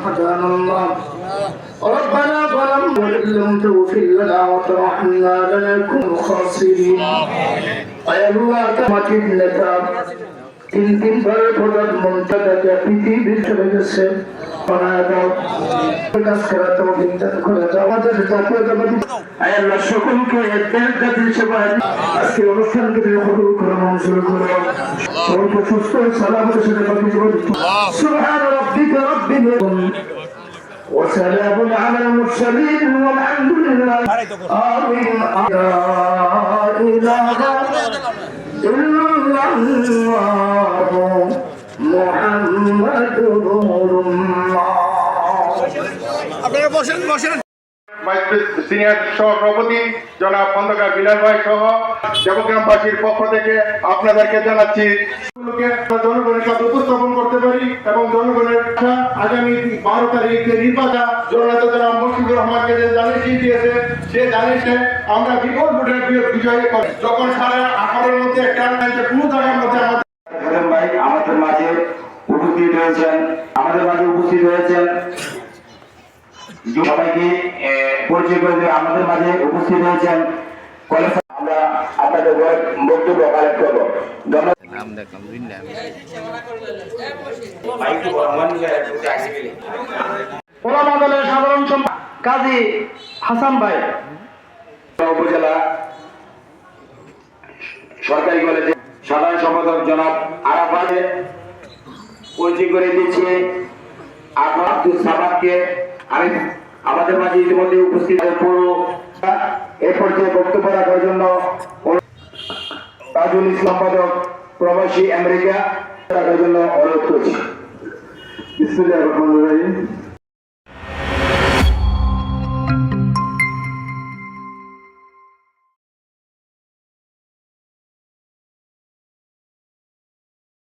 هدانا الله ربنا ظلمنا وإن لم تغفر لنا وترحمنا لنكن خاسرين أي الله মাটির নেতা তিন তিন বার প্রধানমন্ত্রী তাকে পৃথিবীর চলে গেছে বানায় দাও কাজ করা তো বিন্দান করে দাও আমাদের জাতীয়তাবাদী আয় আল্লাহ সকলকে এক জাতির সেবায় আজকে অনুষ্ঠানকে তুমি কবুল করো মঞ্জুর করো সকলকে সুস্থ সালামের সাথে المرسلين والحمد لله آمين لا إله إلا الله محمد رسول الله আপনারা বসেন বসেন ভাইস সিনিয়র সভাপতি জনাব খন্দকার বিলাল ভাই সহ দেবগ্রামবাসীর পক্ষ থেকে আপনাদেরকে জানাচ্ছি এগুলোকে আমরা জনগণের কাছে উপস্থাপন পারি এবং জনগণের আগামী বারো তারিখ নির্বাচন জননেতা মুশফিকুর রহমানকে যে জানিয়ে দিয়েছে, সে জানিয়েছে আমরা বিপুল ভোটের বিজয় করি যখন সাড়ে আঠারোর মধ্যে একটা কোনো জায়গার মধ্যে আমাদের ভাই, আমাদের মাঝে উপস্থিত হয়েছেন, আমাদের মাঝে উপস্থিত হয়েছেন। সবাইকে পরিচয় করে আমাদের মাঝে উপস্থিত হয়েছেন। আমরা আপনাদের বক্তব্য কালেক্ট করব। নাম দেখলাম দুই ওলামা দলের সাধারণ কাজী হাসান ভাই। উপজেলা সরকারি কলেজে সাধারণ সম্পাদক জনাব আরাফাতে পরিচয় করে দিচ্ছে। আপনার আব্দুল সাবাদকে আমি আমাদের মাঝে ইতিমধ্যে উপস্থিত আছে পুরো এ পর্যায়ে বক্তব্য রাখার জন্য তাজুল ইসলাম সম্পাদক প্রবাসী আমেরিকা রাখার জন্য অনুরোধ করছি। বিসমিল্লাহির রহমান রহিম।